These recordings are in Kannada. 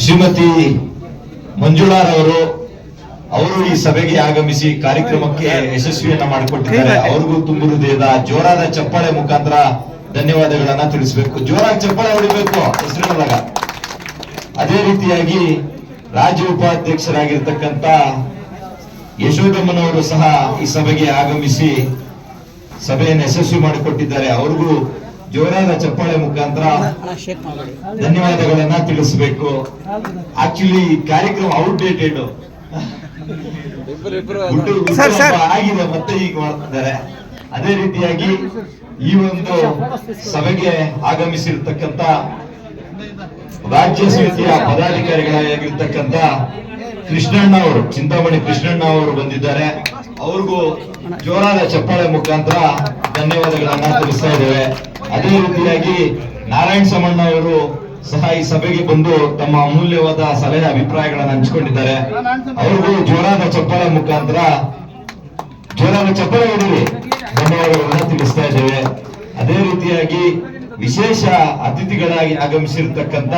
ಶ್ರೀಮತಿ ಮಂಜುಳಾರವರು ಅವರು ಈ ಸಭೆಗೆ ಆಗಮಿಸಿ ಕಾರ್ಯಕ್ರಮಕ್ಕೆ ಯಶಸ್ವಿಯನ್ನ ಮಾಡಿಕೊಟ್ಟಿದ್ದಾರೆ. ಅವ್ರಿಗೂ ತುಂಬು ಹೃದಯದ ಜೋರಾದ ಚಪ್ಪಾಳೆ ಮುಖಾಂತರ ಧನ್ಯವಾದಗಳನ್ನ ತಿಳಿಸಬೇಕು. ಜೋರಾಗಿ ಚಪ್ಪಾಳೆ ಹೊಡಿಬೇಕು ಹೆಸರಿನೊಳಗ. ಅದೇ ರೀತಿಯಾಗಿ ರಾಜ್ಯ ಉಪಾಧ್ಯಕ್ಷರಾಗಿರ್ತಕ್ಕಂತ ಯಶೋಧಮ್ಮನವರು ಸಹ ಈ ಸಭೆಗೆ ಆಗಮಿಸಿ ಸಭೆಯನ್ನು ಯಶಸ್ವಿ ಮಾಡಿಕೊಟ್ಟಿದ್ದಾರೆ. ಅವ್ರಿಗೂ ಜೋರಾದ ಚಪ್ಪಾಳೆ ಮುಖಾಂತರ ಧನ್ಯವಾದಗಳನ್ನ ತಿಳಿಸಬೇಕು. ಆಕ್ಚುಲಿ ಕಾರ್ಯಕ್ರಮ ಔಟ್ಡೇಟೆಡ್ ಸರ್, ಸರ್. ಆಗಿದೆ ಮತ್ತೆ ಈಗ ಮಾಡ್ತಿದ್ದಾರೆ. ಅದೇ ರೀತಿಯಾಗಿ ಈ ಒಂದು ಸಭೆಗೆ ಆಗಮಿಸಿರ್ತಕ್ಕಂತ ರಾಜ್ಯ ಸಮಿತಿಯ ಪದಾಧಿಕಾರಿಗಳಾಗಿರ್ತಕ್ಕಂತ ಕೃಷ್ಣಣ್ಣ ಅವರು ಚಿಂತಾಮಣಿ ಕೃಷ್ಣಣ್ಣ ಅವರು ಬಂದಿದ್ದಾರೆ. ಅವ್ರಿಗೂ ಜೋರಾದ ಚಪ್ಪಾಳೆ ಮುಖಾಂತರ ಧನ್ಯವಾದಗಳನ್ನ ತಿಳಿಸ್ತಾ ಇದ್ದೇವೆ. ಅದೇ ರೀತಿಯಾಗಿ ನಾರಾಯಣ್ ಸಮಣ್ಣ ಅವರು ಸಹ ಈ ಸಭೆಗೆ ಬಂದು ತಮ್ಮ ಅಮೂಲ್ಯವಾದ ಸಲಹೆ ಅಭಿಪ್ರಾಯಗಳನ್ನು ಹಂಚಿಕೊಂಡಿದ್ದಾರೆ. ಅವ್ರಿಗೂ ಜೋರಾದ ಚಪ್ಪಾಳೆ ಮುಖಾಂತರ, ಜೋರಾದ ಚಪ್ಪಾಳೆ ಹೊಡಿರಿ, ಧನ್ಯವಾದಗಳನ್ನ ತಿಳಿಸ್ತಾ ಇದ್ದೇವೆ. ಅದೇ ರೀತಿಯಾಗಿ ವಿಶೇಷ ಅತಿಥಿಗಳಾಗಿ ಆಗಮಿಸಿರ್ತಕ್ಕಂತ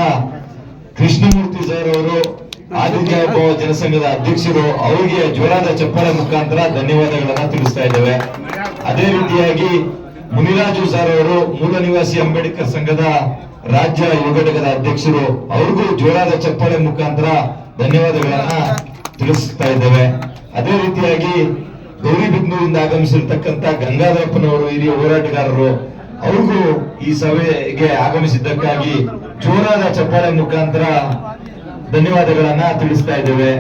ಕೃಷ್ಣಮೂರ್ತಿ ಸರ್ ಅವರು, ಆದಿತ್ಯ ಜನಸಂಘದ ಅಧ್ಯಕ್ಷರು, ಅವರಿಗೆ ಜೋರಾದ ಚಪ್ಪಾಳೆ ಮುಖಾಂತರ ಧನ್ಯವಾದಗಳನ್ನ ತಿಳಿಸ್ತಾ ಇದ್ದೇವೆ. ಅದೇ ರೀತಿಯಾಗಿ ಮುನಿರಾಜು ಸರ್ ಅವರು ಮೂಲ ನಿವಾಸಿ ಅಂಬೇಡ್ಕರ್ ಸಂಘದ ರಾಜ್ಯ ಯುವಘಟಕದ ಅಧ್ಯಕ್ಷರು, ಅವ್ರಿಗೂ ಜೋರಾದ ಚಪ್ಪಾಳೆ ಮುಖಾಂತರ ಧನ್ಯವಾದಗಳನ್ನ ತಿಳಿಸ್ತಾ ಇದ್ದೇವೆ. ಅದೇ ರೀತಿಯಾಗಿ ಗೌರಿಬಿದ್ನೂರಿಂದ ಆಗಮಿಸಿರ್ತಕ್ಕಂತ ಗಂಗಾಧರಪ್ಪನವರು, ಹಿರಿಯ ಹೋರಾಟಗಾರರು, ಅವ್ರಿಗೂ ಈ ಸಭೆಗೆ ಆಗಮಿಸಿದ್ದಕ್ಕಾಗಿ ಜೋರಾದ ಚಪ್ಪಾಳೆ ಮುಖಾಂತರ ಧನ್ಯವಾದಗಳನ್ನ ತಿಳಿಸ್ತಾ ಇದ್ದೇವೆ.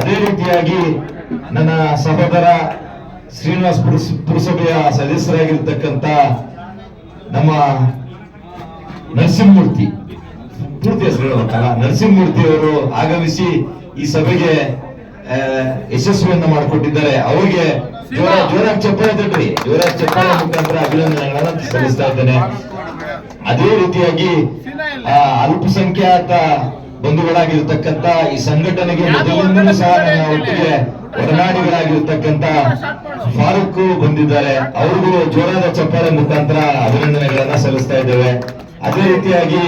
ಅದೇ ರೀತಿಯಾಗಿ ನನ್ನ ಸಹೋದರ ಶ್ರೀನಿವಾಸ್ ಪುರಸ್- ಪುರಸಭೆಯ ಸದಸ್ಯರಾಗಿರ್ತಕ್ಕಂತ ನಮ್ಮ ನರಸಿಂಹಮೂರ್ತಿ ಪೂರ್ತಿ ಹೆಸರು ಹೇಳಬೇಕಲ್ಲ ನರಸಿಂಹಮೂರ್ತಿ ಅವರು ಆಗಮಿಸಿ ಈ ಸಭೆಗೆ ಯಶಸ್ವಿಯನ್ನು ಮಾಡಿಕೊಟ್ಟಿದ್ದಾರೆ. ಅವರಿಗೆ ಜೋರ ಜೋರಾಗಿ ಚಪ್ಪಾಳೆ ತಟ್ರಿ ಜೋರಾಗಿ ಚಪ್ಪಾಳೆ ಮುಖಾಂತರ ಅಭಿನಂದನೆಗಳನ್ನ ಸಲ್ಲಿಸ್ತಾ ಇದ್ದೇನೆ. ಅದೇ ರೀತಿಯಾಗಿ ಆ, ಅಲ್ಪಸಂಖ್ಯಾತ ಬಂಧುಗಳಾಗಿರ್ತಕ್ಕಂತ ಈ ಸಂಘಟನೆಗೆ ಮೊದಲಿಂದಲೂ ಸಹ ನನ್ನ ಒಟ್ಟಿಗೆ ಒಡನಾಡಿಗಳಾಗಿರ್ತಕ್ಕಂತ ಫಾರೂಕ್ ಬಂದಿದ್ದಾರೆ. ಅವ್ರಿಗೂ ಜೋರಾದ ಚಪ್ಪಾಳೆ ಮುಖಾಂತರ ಅಭಿನಂದನೆಗಳನ್ನ ಸಲ್ಲಿಸ್ತಾ ಇದ್ದೇವೆ. ಅದೇ ರೀತಿಯಾಗಿ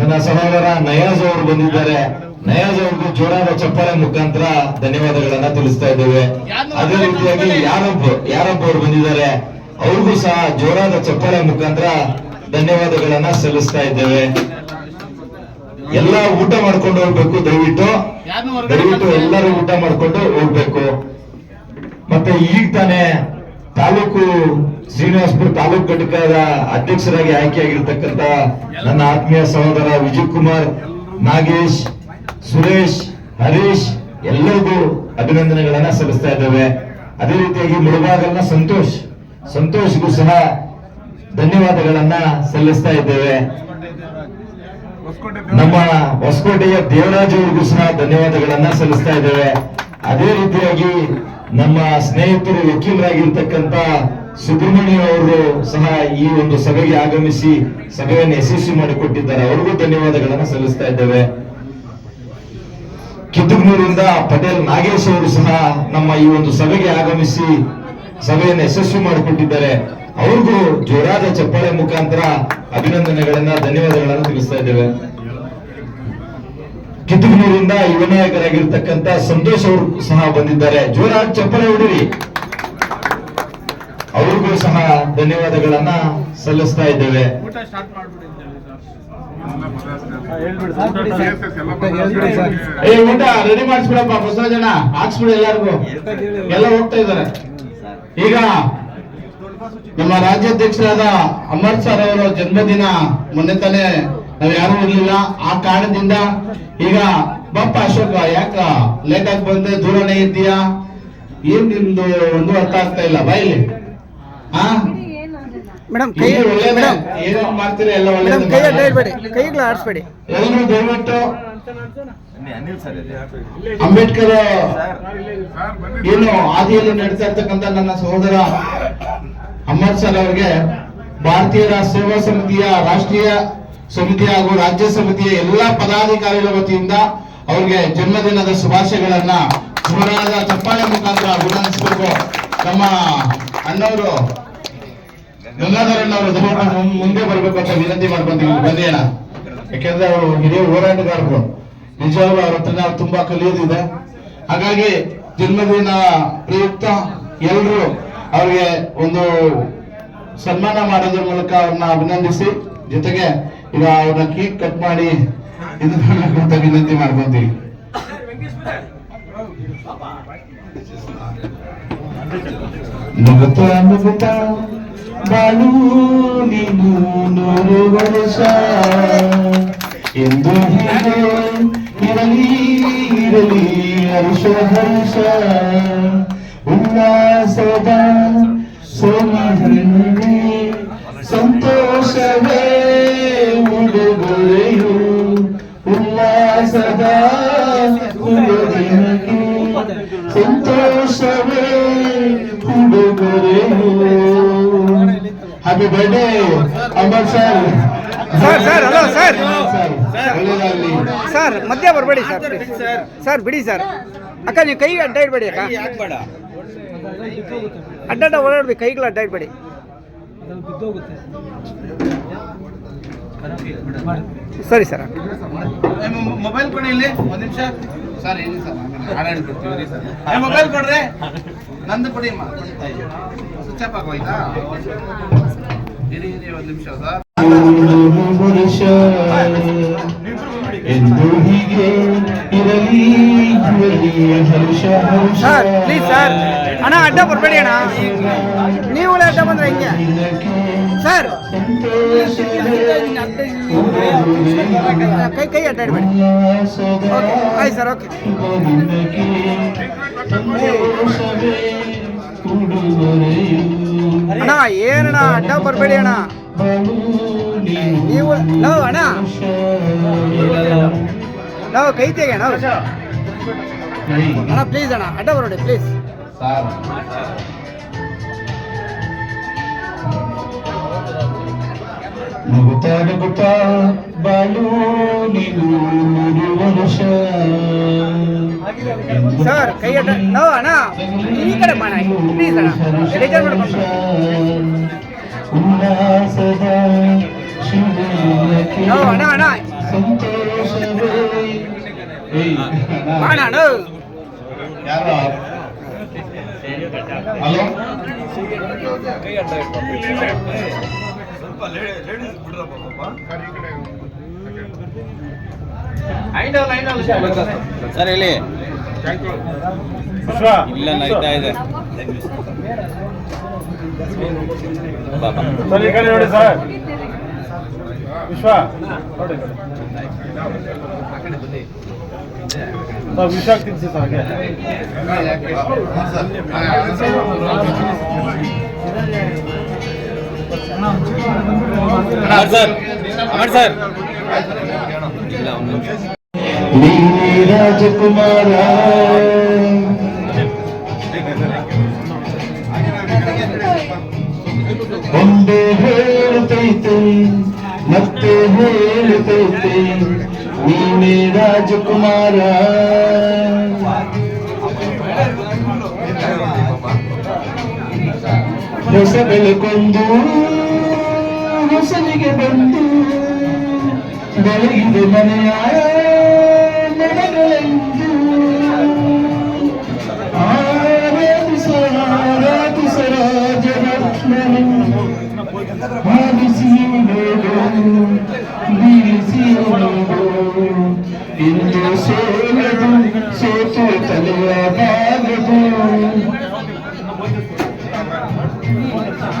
ನನ್ನ ಸಹೋದರ ನಯಾಜ್ ಅವರು ಬಂದಿದ್ದಾರೆ. ನಯಾಜ್ ಅವ್ರಿಗೂ ಜೋರಾದ ಚಪ್ಪಾಳೆ ಮುಖಾಂತರ ಧನ್ಯವಾದಗಳನ್ನ ತಿಳಿಸ್ತಾ ಇದ್ದೇವೆ. ಅದೇ ರೀತಿಯಾಗಿ ಯಾರೊಬ್ಬ ಯಾರೊಬ್ಬ ಅವರು ಬಂದಿದ್ದಾರೆ. ಅವ್ರಿಗೂ ಸಹ ಜೋರಾದ ಚಪ್ಪಾಳೆ ಮುಖಾಂತರ ಧನ್ಯವಾದಗಳನ್ನ ಸಲ್ಲಿಸ್ತಾ ಇದ್ದೇವೆ. ಎಲ್ಲ ಊಟ ಮಾಡ್ಕೊಂಡು ಹೋಗ್ಬೇಕು ದಯವಿಟ್ಟು. ದಯವಿಟ್ಟು ಎಲ್ಲರೂ ಊಟ ಮಾಡ್ಕೊಂಡು ಮತ್ತೆ ಈಗ ತಾನೇ ತಾಲೂಕು ಶ್ರೀನಿವಾಸಪುರ ತಾಲೂಕು ಘಟಕದ ಅಧ್ಯಕ್ಷರಾಗಿ ಆಯ್ಕೆಯಾಗಿರ್ತಕ್ಕಂತ ನನ್ನ ಆತ್ಮೀಯ ಸಹೋದರ ವಿಜಯ್ ಕುಮಾರ್ ನಾಗೇಶ್, ಸುರೇಶ್, ಹರೀಶ್ ಎಲ್ಲರಿಗೂ ಅಭಿನಂದನೆಗಳನ್ನ ಸಲ್ಲಿಸ್ತಾ ಇದ್ದೇವೆ. ಅದೇ ರೀತಿಯಾಗಿ ಮುಳುಬಾಗಲ್ನ ಸಂತೋಷ್, ಸಂತೋಷ್ಗೂ ಸಹ ಧನ್ಯವಾದಗಳನ್ನ ಸಲ್ಲಿಸ್ತಾ ಇದ್ದೇವೆ. ನಮ್ಮ ಹೊಸಕೋಟೆಯ ದೇವರಾಜ್ ಅವರಿಗೂ ಸಹ ಧನ್ಯವಾದಗಳನ್ನ ಸಲ್ಲಿಸ್ತಾ ಇದ್ದೇವೆ. ಅದೇ ರೀತಿಯಾಗಿ ನಮ್ಮ ಸ್ನೇಹಿತರು ವಕೀಲರಾಗಿರ್ತಕ್ಕಂತ ಸುಬ್ರಹ್ಮಣ್ಯ ಅವರು ಸಹ ಈ ಒಂದು ಸಭೆಗೆ ಆಗಮಿಸಿ ಸಭೆಯನ್ನು ಯಶಸ್ವಿ ಮಾಡಿಕೊಟ್ಟಿದ್ದಾರೆ. ಅವರಿಗೂ ಧನ್ಯವಾದಗಳನ್ನು ಸಲ್ಲಿಸ್ತಾ ಇದ್ದೇವೆ. ಕಿತ್ತೂರಿನಿಂದ ಪಟೇಲ್ ನಾಗೇಶ್ ಅವರು ಸಹ ನಮ್ಮ ಈ ಒಂದು ಸಭೆಗೆ ಆಗಮಿಸಿ ಸಭೆಯನ್ನು ಯಶಸ್ವಿ ಮಾಡಿಕೊಟ್ಟಿದ್ದಾರೆ. ಅವ್ರಿಗೂ ಜೋರಾದ ಚಪ್ಪಾಳೆ ಮುಖಾಂತರ ಅಭಿನಂದನೆಗಳನ್ನ, ಧನ್ಯವಾದಗಳನ್ನು ತಿಳಿಸ್ತಾ ಇದ್ದೇವೆ. ಕಿತ್ತೂರಿನಿಂದ ಯುವನಾಯಕರಾಗಿರ್ತಕ್ಕಂತ ಸಂತೋಷ್ ಅವರು ಸಹ ಬಂದಿದ್ದಾರೆ. ಜೋರ ಚಪ್ಪಾಳೆ ಹೊಡಿರಿ. ಅವ್ರಿಗೂ ಸಹ ಧನ್ಯವಾದಗಳನ್ನ ಸಲ್ಲಿಸ್ತಾ ಇದ್ದೇವೆ. ಏ ಊಟ ರೆಡಿ ಮಾಡಿಸ್ಬಿಡಪ್ಪ ಬಸವರಾಜಣ್ಣ. ಹಾಕ್ಸ್ಬಿಡಿ ಎಲ್ಲಾರ್ಗು. ಎಲ್ಲ ಹೋಗ್ತಾ ಇದ್ದಾರೆ. ಈಗ ನಮ್ಮ ರಾಜ್ಯಾಧ್ಯಕ್ಷರಾದ ಅಮರ್ ಸರ್ ಅವರ ಜನ್ಮದಿನ ಮೊನ್ನೆ ತಾನೇ ನಾವ್ ಯಾರು ಇರ್ಲಿಲ್ಲ. ಆ ಕಾರಣದಿಂದ ಈಗ ಬಪ್ಪ ಅಶೋಕ ಯಾಕ ಲೇಟ್ ಆಗಿ ಬಂದೆ ದೂರನೇ ಇದ್ದೀಯಾ? ಏನ್ ನಿಮ್ದು ಒಂದು ಅರ್ಥ ಆಗ್ತಾ ಇಲ್ಲ. ಬಾಯಿಲಿ ಹಾ ಮೇಡಮ್ ಕೈ. ಮೇಡಮ್. ಏನೇನ್ ಮಾಡ್ತೀರಾ? ಎಲ್ಲ ಮೇಡಮ್ ಒಳ್ಳೇದು ಕೈ ಅಡ್ಡ ಇಡಬೇಡಿ ಕೈಗಳು ಆಡಿಸ್ಬೇಡಿ. ಎಲ್ಲರೂ ದಯವಿಟ್ಟು. ಅಂಬೇಡ್ಕರ್ ಏನು ಆದಿಯಲ್ಲಿ ನಡೀತಾ ಇರ್ತಕ್ಕಂತ ನನ್ನ ಸಹೋದರ ಅಮರ್ ಸರ್ ಅವರಿಗೆ ಭಾರತೀಯ ಸೇವಾ ಸಮಿತಿಯ ರಾಷ್ಟ್ರೀಯ ಸಮಿತಿ ಹಾಗೂ ರಾಜ್ಯ ಸಮಿತಿಯ ಎಲ್ಲಾ ಪದಾಧಿಕಾರಿಗಳ ವತಿಯಿಂದ ಅವರಿಗೆ ಜನ್ಮದಿನದ ಶುಭಾಶಯಗಳನ್ನ ಜೋರಾದ ಚಪ್ಪಾಳೆ ಮುಖಾಂತರ ಅಭಿನಂದಿಸಬೇಕು. ನಮ್ಮ ಅಣ್ಣವರು ಗಂಗಾಧರಣ್ಣವರು ಮುಂದೆ ಬರಬೇಕು ಅಂತ ವಿನಂತಿ ಮಾಡ್ಕೊಂತೀವಿ ಬನ್ನಿ ಯಾಕೆಂದ್ರೆ ಅವರು ಹಿರಿಯ ಹೋರಾಟಗಾರರು. ನಿಜವಾಗ್ಲೂ ಅವ್ರ ಹತ್ರ ನಾವು ತುಂಬಾ ಕಲಿಯೋದಿದೆ. ಹಾಗಾಗಿ ಜನ್ಮದಿನ ಪ್ರಯುಕ್ತ ಎಲ್ಲರೂ ಅವ್ರಿಗೆ ಒಂದು ಸನ್ಮಾನ ಮಾಡೋದ್ರ ಮೂಲಕ ಅವ್ರನ್ನ ಅಭಿನಂದಿಸಿ, ಜೊತೆಗೆ ಈಗ ಅವ್ರನ್ನ ಕೇಕ್ ಕಟ್ ಮಾಡಿ ಅಂತ ವಿನಂತಿ ಮಾಡ್ಕೊಂತೀವಿ. ನುಗ್ಗುತ್ತಾ ನುಗ್ಗುತ್ತಾ ಬಾಳು ನೀನು ನೂರು ವರ್ಷ. ಎಂದು ಹೀಗೆ ಇರಲಿ ಇರಲಿ, ಹರ್ಷ ಹರ್ಷ. ಉಲ್ಲಾಸದ ಸೋಮಿ ಸಂತೋಷವೇ. ಉಡುಗೊರೆಗೆ ಸಂತೋಷವೇ ಉಡುಗೊರೆಯು happy birthday Amar sir sir, sir, hello, sir. Sir sir ಮಧ್ಯ ಬರಬೇಡಿ ಸರ್ ಸರ್ ಬಿಡಿ ಸರ್ ಅಕ್ಕ ನೀವು ಕೈ ಅಡ್ಡ ಇಡಬೇಡಿ ಅಕ್ಕ ಅಡ್ಡ ಅಡ್ಡ ಓಡಾಡ್ಬೇಕು ಕೈಗಳು ಅಡ್ಡ ಇಡಬೇಡಿ ಸರಿ ಸರ್. ಮೊಬೈಲ್ ಕೊಡಿ ಇಲ್ಲಿ. ಒಂದ್ ನಿಮಿಷ. ಸರ್ ಏನಿ ಸರ್. ಹಾಡಾಡಿ ಕೊಡ್ತೀವಿ ಸರ್. ಮೊಬೈಲ್ ಕೊಡ್ರಿ. ನಂದು ಕೊಡಿ ಸ್ವಿಚ್ ಆಫ್ ಆಗೋಯ್ತಾ? ಇರಿ ಇರಿ ಒಂದ್ ನಿಮಿಷ ಸರ್. ವರ್ಷ ಎಂದು ಹೀಗೆ ಇರಲಿ ಇರಲಿ ಹರ್ಷ ಹರ್ಷ. Sir please sir. ಅಣ್ಣ ಅಡ್ಡ ಬರಬೇಡಿ ಅಣ್ಣ. ನೀವು ಅಡ್ಡ ಬಂದ್ರೆ ಹೆಂಗೆ? ಸರ್. ಕೈ ಕೈ ಅಡ್ಡಾಡಬೇಡಿ. ಓಕೆ ಆಯ್ತು ಸರ್, ಓಕೆ. ಅಣ್ಣ, ಏನಣ್ಣ, ಅಡ್ಡ ಬರಬೇಡಿ ಅಣ್ಣ. ನೀವು ನಾವು ಅಣ್ಣ. ನಾವು ಕೈ ತೆಗೆ ಅಣ್ಣ. ಅಣ್ಣ ಪ್ಲೀಸ್ ಅಣ್ಣ, ಅಡ್ಡ ಬರಬೇಡಿ ಪ್ಲೀಸ್ ನಗುತ್ತಾ ನಗುತ್ತಾ ಬಾಳು ನೀನು ನೂರು ವರ್ಷ ಸರ್ ಕೈ ಅಡ್ಡ ನಾವು ಅಣ್ಣ ಈ ಕಡೆ ಮಾಡ ಪ್ಲೀಸ್ ಅಣ್ಣ ಬೇಜಾರು ಮಾಡ್ಕೊಂಡು ಉಲ್ಲಾಸದ ಶಿವಕ್ಕೆ ನಾವು ಅಣ್ಣ ಅಣ್ಣ ಸಂತೋಷವೇ ಲೇಡೀಸ್ ಬಿಡ್ರಪ್ಪ ಅಣ್ಣ ಯಾರು ಹಲೋ ಸರ್ ಹೇಳಿ ಇಲ್ಲ. ನಡೀತಾ ಇದೆ. ಸರ್ ಈ ಕಡೆ ನೋಡಿ ಸರ್. ವಿಶ್ವ. ನೋಡಿ. ಸರ್ ವಿಶ್ವ ತಿನ್ಸಿ ಸರ್ ಹಾಗೆ. ರಾಜಕುಮಾರ. ಒಂದೇ ಹೇಳುತ್ತೈತೆ ಮತ್ತೆ ಹೇಳುತ್ತೈತೆ ನೀನೇ ರಾಜಕುಮಾರ. ಹೊಸ ಬೆಳಕೊಂದು ಹೊಸನಿಗೆ ಬಂದು ಬೆಳಗಿದೆ ಮನೆಯ ನೋಡು ಇಂದು ಸೋಲದು ಸೋತು ತಲೆಯ ಬಾಗದು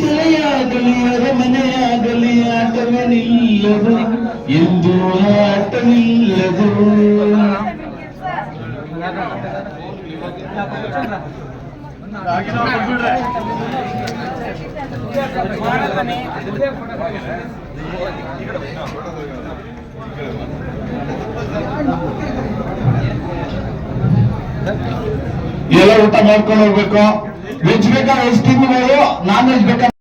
ಗುಡಿಸಲೆಯಾಗಲಿ ಅರಮನೆಯಾಗಲಿ ಆಟವೇ ನಿಲ್ಲದು ಎಂದು ಆಟ ನಿಲ್ಲದು ಎಲ್ಲ ಊಟ ಮಾಡ್ಕೊಂಡು ಹೋಗ್ಬೇಕು. ವೆಜ್ ಬೇಕಾ ವೆಜ್ ತಿಂಗಳು ನಾನ್ ವೆಜ್ ಬೇಕಾ